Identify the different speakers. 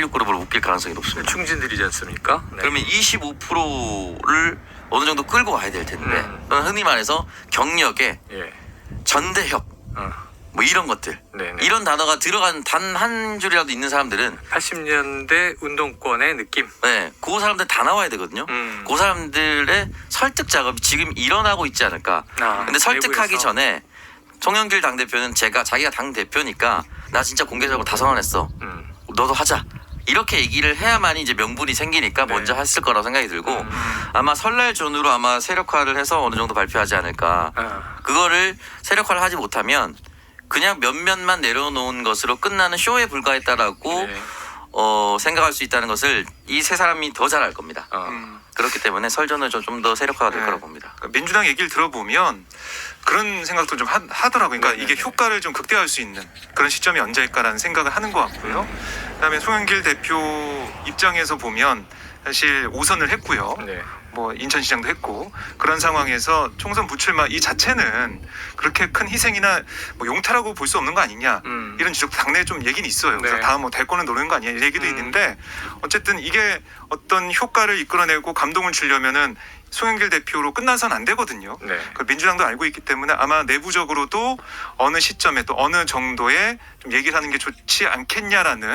Speaker 1: 16그룹을 웃길 가능성이 높습니다.
Speaker 2: 충진들이지 않습니까? 네.
Speaker 1: 그러면 25%를 어느 정도 끌고 와야 될 텐데
Speaker 2: 음.
Speaker 1: 그건 흔히 말해서 경력에
Speaker 2: 예.
Speaker 1: 전대협
Speaker 2: 어.
Speaker 1: 뭐 이런 것들
Speaker 2: 네네.
Speaker 1: 이런 단어가 들어간 단 한 줄이라도 있는 사람들은
Speaker 2: 80년대 운동권의 느낌.
Speaker 1: 네, 그 사람들 다 나와야 되거든요.
Speaker 2: 음.
Speaker 1: 그 사람들의 설득 작업이 지금 일어나고 있지 않을까.
Speaker 2: 아,
Speaker 1: 근데 설득하기
Speaker 2: 내부에서.
Speaker 1: 전에 송영길 당대표는 제가 자기가 당대표니까 나 진짜 공개적으로 다 선언했어.
Speaker 2: 음.
Speaker 1: 너도 하자. 이렇게 얘기를 해야만 이제 명분이 생기니까
Speaker 2: 네.
Speaker 1: 먼저 했을 거라고 생각이 들고
Speaker 2: 음.
Speaker 1: 아마 설날 전후로 아마 세력화를 해서 어느 정도 발표하지 않을까.
Speaker 2: 아.
Speaker 1: 그거를 세력화를 하지 못하면 그냥 몇몇만 내려놓은 것으로 끝나는 쇼에 불과했다라고
Speaker 2: 네.
Speaker 1: 어, 생각할 수 있다는 것을 이 세 사람이 더 잘 알 겁니다.
Speaker 2: 어.
Speaker 3: 음.
Speaker 1: 그렇기 때문에 설전은 좀 더 세력화가 될
Speaker 3: 네.
Speaker 1: 거라고 봅니다.
Speaker 3: 그러니까 민주당 얘기를 들어보면 그런 생각도 좀 하, 하더라고요. 그러니까
Speaker 2: 네네네.
Speaker 3: 이게 효과를 좀 극대화할 수 있는 그런 시점이 언제일까라는 생각을 하는 것 같고요. 그다음에 송영길 대표 입장에서 보면 사실 5선을 했고요.
Speaker 2: 네.
Speaker 3: 뭐 인천시장도 했고 그런 상황에서 총선 부출마 이 자체는 그렇게 큰 희생이나 뭐 용타라고 볼 수 없는 거 아니냐
Speaker 2: 음.
Speaker 3: 이런 지적 당내에 좀 얘기는 있어요. 그래서
Speaker 2: 네.
Speaker 3: 다음 뭐 대권을 노리는 거 아니냐 이 얘기도
Speaker 2: 음.
Speaker 3: 있는데 어쨌든 이게 어떤 효과를 이끌어내고 감동을 주려면은 송영길 대표로 끝나선 안 되거든요.
Speaker 2: 네.
Speaker 3: 그 민주당도 알고 있기 때문에 아마 내부적으로도 어느 시점에 또 어느 정도의 좀 얘기를 하는 게 좋지 않겠냐라는